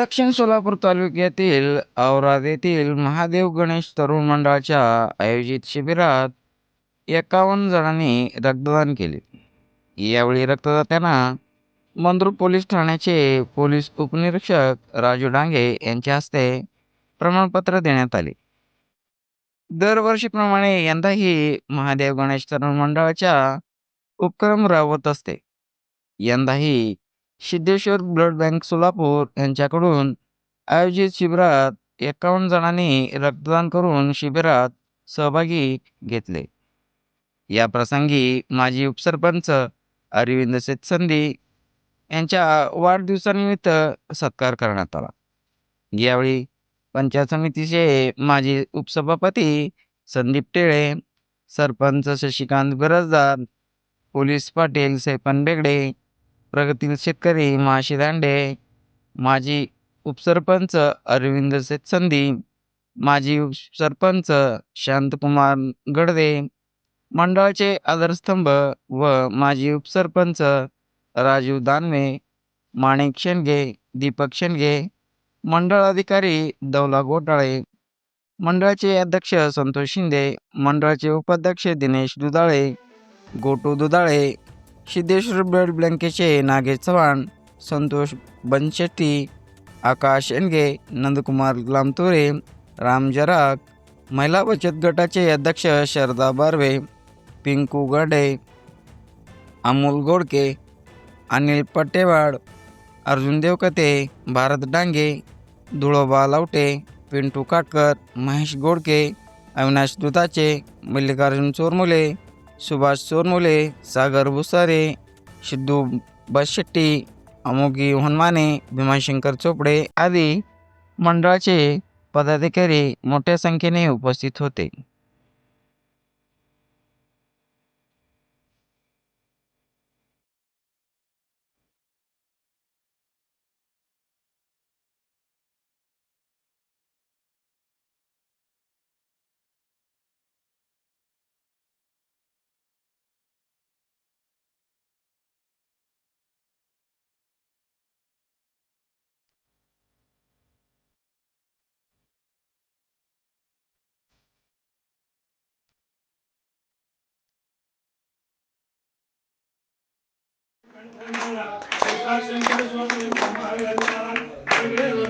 दक्षिण सोलापूर तालुक्यातील औराद येथील महादेव गणेश तरुण मंडळाच्या आयोजित शिबिरात एकावन्न जणांनी रक्तदान केले. यावेळी रक्तदात्यांना मंद्रूप पोलीस ठाण्याचे पोलीस उपनिरीक्षक राजू डांगे यांच्या हस्ते प्रमाणपत्र देण्यात आले. दरवर्षीप्रमाणे यंदाही महादेव गणेश तरुण मंडळाच्या उपक्रम राबवत असते. यंदाही सिद्धेश्वर ब्लड बँक सोलापूर यांच्याकडून आयोजित शिबिरात एकावन्न जणांनी रक्तदान करून शिबिरात सहभागी घेतले. या प्रसंगी माजी उपसरपंच अरविंद सेतसंदी यांच्या वाढदिवसानिमित्त सत्कार करण्यात आला. यावेळी पंचायत समितीचे माजी उपसभापती संदीप टेळे सरपंच शशिकांत गरजदार पोलीस पाटील सैपन बेगडे प्रगतील शेतकरी माशी दांडे माजी उपसरपंच अरविंद सेतसंदी माजी उपसरपंच शांतकुमार गडदे मंडळाचे आधारस्तंभ व माजी उपसरपंच राजू दानवे माणिक शेंडगे दीपक शेंडगे मंडळ अधिकारी दौला घोटाळे मंडळाचे अध्यक्ष संतोष शिंदे मंडळाचे उपाध्यक्ष दिनेश दुधाळे गोटू दुधाळे सिद्धेश्वर ब्लड ब्लँकेचे नागेश चव्हाण संतोष बनशेट्टी आकाश एनगे नंदकुमार लामतोरे राम जराक महिला बचत गटाचे अध्यक्ष शारदा बारवे पिंकू गाडे अमोल गोडके अनिल पट्टेवाड अर्जुन देवकते भारत डांगे धुळोबा लावटे पिंटू काटकर महेश गोडके अविनाश दुधाचे मल्लिकार्जुन चोरमुले सुभाष चोरमुले सागर भुसारे सिद्धू बसशेट्टी अमोगी हनुमाने भीमाशंकर चोपडे आदी मंडळाचे पदाधिकारी मोठ्या संख्येने उपस्थित होते. శంకర స్వామి మహావేదాలు